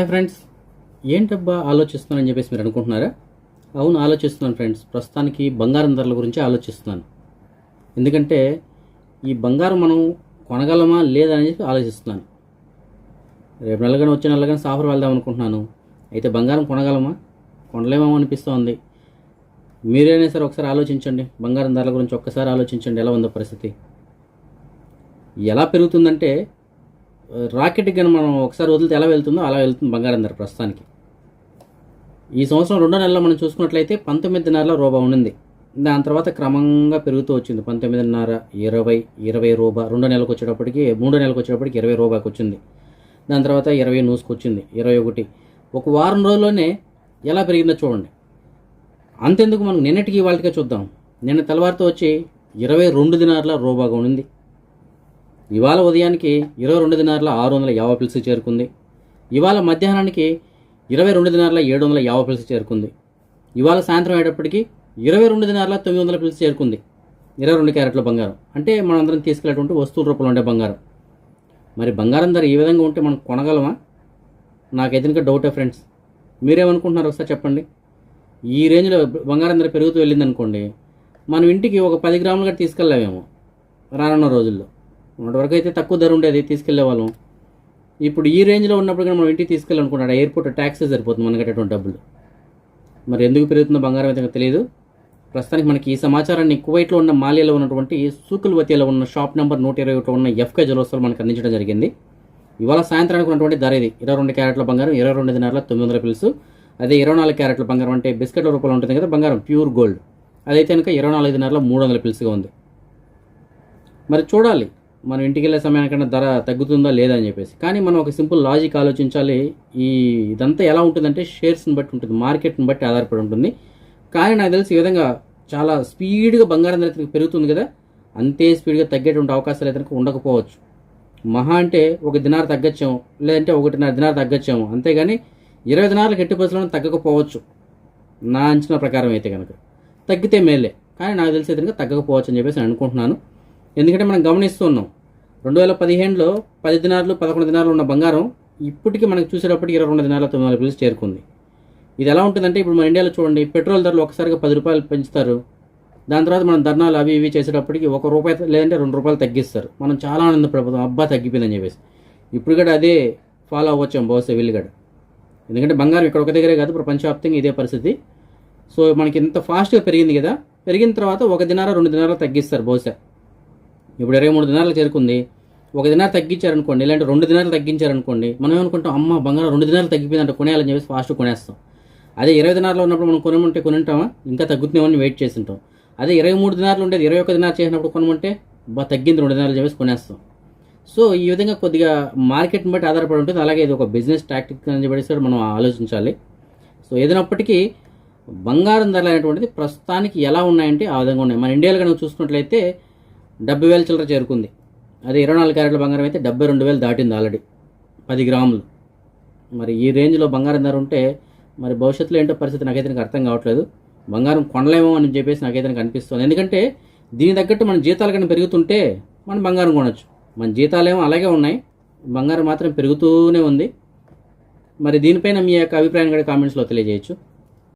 Hi friends. ఏంటబ్బా ఆలోచిస్తున్నానని చెప్పేసి మీరు అనుకుంటున్నారా? అవును ఆలోచిస్తున్నాను ఫ్రెండ్స్. ప్రస్తుతానికి బంగారం ధరల గురించి ఆలోచిస్తున్నాను. ఎందుకంటే ఈ బంగారం మనం కొనగలమా లేదా అని చెప్పి ఆలోచిస్తున్నాను. రేపు నెలగానే వచ్చే నెలగానే సాఫర్ వెళ్దాం అనుకుంటున్నాను. అయితే బంగారం కొనగలమా? కొనలేమో అనిపిస్తోంది. మీరైనా సరే ఒకసారి ఆలోచించండి. బంగారం ధరల గురించి ఒక్కసారి ఆలోచించండి. ఎలా ఉందో పరిస్థితి? ఎలా పెరుగుతుందంటే రాకెట్ కానీ మనం ఒకసారి వదిలితే ఎలా వెళ్తుందో అలా వెళ్తుంది బంగారం ధర ప్రస్తుతానికి. ఈ సంవత్సరం రెండో నెలలో మనం చూసుకున్నట్లయితే పంతొమ్మిదిన్నరలో రూబా ఉండింది. దాని తర్వాత క్రమంగా పెరుగుతూ వచ్చింది. పంతొమ్మిదిన్నర ఇరవై ఇరవై రూబా రెండో నెలకు వచ్చేటప్పటికి మూడో నెలకు వచ్చేటప్పటికి ఇరవై రూపాయకి వచ్చింది. దాని తర్వాత ఇరవై నూసుకు వచ్చింది ఇరవై ఒకటి. ఒక వారం రోజుల్లోనే ఎలా పెరిగిందో చూడండి. అంతెందుకు మనం నిన్నటికి వాళ్ళకే చూద్దాం. నిన్న తెల్లవారితో వచ్చి ఇరవై రెండు దినార్ల రూబాగా ఉండింది. ఇవాళ ఉదయానికి ఇరవై రెండు దినార్ల ఆరు వందల యాభై పిలుసు చేరుకుంది. ఇవాళ మధ్యాహ్నానికి ఇరవై రెండు దినార్ల ఏడు వందల యాభై పిలుసు చేరుకుంది. ఇవాళ సాయంత్రం అయ్యేటప్పటికి ఇరవై రెండు దినార్ల తొమ్మిది వందల పిల్సి చేరుకుంది. ఇరవై రెండు క్యారెట్ల బంగారం. అంటే మనందరం తీసుకెళ్ళేటువంటి వస్తువుల రూపంలో ఉండే బంగారం. మరి బంగారం ధర ఈ విధంగా ఉంటే మనం కొనగలమా? నాకైతే ఇంకా డౌటే ఫ్రెండ్స్ మీరేమనుకుంటున్నారు ఒకసారి చెప్పండి. ఈ రేంజ్లో బంగారం ధర పెరుగుతూ వెళ్ళిందనుకోండి మనం ఇంటికి ఒక పది గ్రాములుగా తీసుకెళ్ళామేమో రానున్న రోజుల్లో. మొన్నటి వరకు అయితే తక్కువ ధర ఉండేది తీసుకెళ్ళే వాళ్ళం. ఇప్పుడు ఈ రేంజ్లో ఉన్నప్పుడు కానీ మనం ఇంటికి తీసుకెళ్ళాలనుకుంటాడు ఎయిర్పోర్ట్ ట్యాక్సీ సరిపోతుంది మనకి కట్టేటువంటి డబ్బులు. మరి ఎందుకు పెరుగుతుందో బంగారం అయితే తెలియదు. ప్రస్తుతానికి మనకి ఈ సమాచారాన్ని కువైట్లో ఉన్న మాలియాలో ఉన్నటువంటి సూకుల్వతిలో ఉన్న షాప్ నెంబర్ నూట ఇరవై ఒకటిలో ఉన్న ఎఫ్కే జలోత్సవాలు మనకు అందించడం జరిగింది. ఇవాళ సాయంత్రానికి ఉన్నటువంటి ధర ఇది. ఇరవై రెండు క్యారెట్ల బంగారం ఇరవై రెండు దినాల తొమ్మిది వందల పిలుసు. అదే ఇరవై నాలుగు క్యారెట్ల బంగారం అంటే బిస్కెట్ల రూపంలో ఉంటుంది కదా బంగారం ప్యూర్ గోల్డ్. అదైతే కనుక ఇరవై నాలుగు దినాల మూడు వందల పిలుసుగా ఉంది. మరి చూడాలి. మనం ఇంటికి వెళ్ళే సమయానికన్నా ధర తగ్గుతుందా లేదా అని చెప్పేసి. కానీ మనం ఒక సింపుల్ లాజిక్ ఆలోచించాలి. ఈ ఇదంతా ఎలా ఉంటుందంటే షేర్స్ని బట్టి ఉంటుంది మార్కెట్ని బట్టి ఆధారపడి ఉంటుంది. కానీ నాకు తెలిసి ఈ విధంగా చాలా స్పీడ్గా బంగారం ధర పెరుగుతుంది కదా అంతే స్పీడ్గా తగ్గేటువంటి అవకాశాలు అయితే ఉండకపోవచ్చు. మహా అంటే ఒక దినారు తగ్గచ్చాము లేదంటే ఒకటిన్నర దినారు తగ్గచ్చాము అంతేగాని ఇరవై దినాలకు ఎట్టి పరిస్థితుల్లో తగ్గకపోవచ్చు. నా అంచనా ప్రకారం అయితే కనుక. తగ్గితే మేలే కానీ నాకు తెలిసి అయితే కనుక తగ్గకపోవచ్చు అని చెప్పేసి నేను అనుకుంటున్నాను. ఎందుకంటే మనం గమనిస్తున్నాం రెండు వేల పదిహేనులో పది దినాలు పదకొండు దినాలు ఉన్న బంగారం ఇప్పటికీ మనకు చూసేటప్పటికి ఇరవై రెండు దినాల తొమ్మిది నాలుగు పిలిచి చేరుకుంది. ఇది ఎలా ఉంటుందంటే ఇప్పుడు మన ఇండియాలో చూడండి పెట్రోల్ ధరలు ఒకసారిగా పది రూపాయలు పెంచుతారు. దాని తర్వాత మనం ధర్నాలు అవి ఇవి చేసేటప్పటికి ఒక రూపాయి లేదంటే రెండు రూపాయలు తగ్గిస్తారు. మనం చాలా ఆనందపడిపోతాం అబ్బా తగ్గిపోయిందని చెప్పేసి. ఇప్పుడు కూడా అదే ఫాలో అవ్వచ్చాం బహుశా వీళ్ళుగడ ఎందుకంటే బంగారం ఇక్కడ ఒక దగ్గరే కాదు ప్రపంచవ్యాప్తంగా ఇదే పరిస్థితి. సో మనకి ఇంత ఫాస్ట్గా పెరిగింది కదా పెరిగిన తర్వాత ఒక దినారా రెండు దినారా తగ్గిస్తారు బహుశా. ఇప్పుడు ఇరవై మూడు దినాలు చేరుకుంది. ఒక దినాలు తగ్గించారనుకోండి ఇలాంటి రెండు దినాలు తగ్గించారనుకోండి మనం ఏమనుకుంటాం అమ్మ బంగారం రెండు దినాలు తగ్గిపోయిందంటే కొనేయాలని చెప్పేసి ఫాస్ట్ కొనేస్తాం. అదే ఇరవై దినాల్లో ఉన్నప్పుడు మనం కొనమంటే కొనుంటామా? ఇంకా తగ్గుతున్నామని వెయిట్ చేస్తుంటాం. అదే ఇరవై మూడు దినాలు ఉండేది ఇరవై ఒక దినాలు చేసినప్పుడు కొనమంటే బా తగ్గింది రెండు దినాలు చెప్పేసి కొనేస్తాం. సో ఈ విధంగా కొద్దిగా మార్కెట్ని బట్టి ఆధారపడి ఉంటుంది. అలాగే ఇది ఒక బిజినెస్ టాక్టిక్ అని చెప్పేసి కూడా మనం ఆలోచించాలి. సో ఏదైనప్పటికీ బంగారం ధరలు అనేటువంటిది ప్రస్తుతానికి ఎలా ఉన్నాయంటే ఆ విధంగా ఉన్నాయి. మన ఇండియాలో కనుక చూసుకున్నట్లయితే డెబ్బై వేల చిల్లర చేరుకుంది. అదే ఇరవై నాలుగు క్యారెట్ల బంగారం అయితే డెబ్బై రెండు వేలు దాటింది ఆల్రెడీ పది గ్రాములు. మరి ఈ రేంజ్లో బంగారం ధర ఉంటే మరి భవిష్యత్తులో ఏంటో పరిస్థితి నాకైతే నాకు అర్థం కావట్లేదు. బంగారం కొనలేమో అని చెప్పేసి నాకైతే నాకు అనిపిస్తుంది. ఎందుకంటే దీని తగ్గట్టు మన జీతాలు కానీ పెరుగుతుంటే మనం బంగారం కొనొచ్చు. మన జీతాలేమో అలాగే ఉన్నాయి. బంగారం మాత్రం పెరుగుతూనే ఉంది. మరి దీనిపైన మీ యొక్క అభిప్రాయం కూడా కామెంట్స్లో తెలియజేయచ్చు.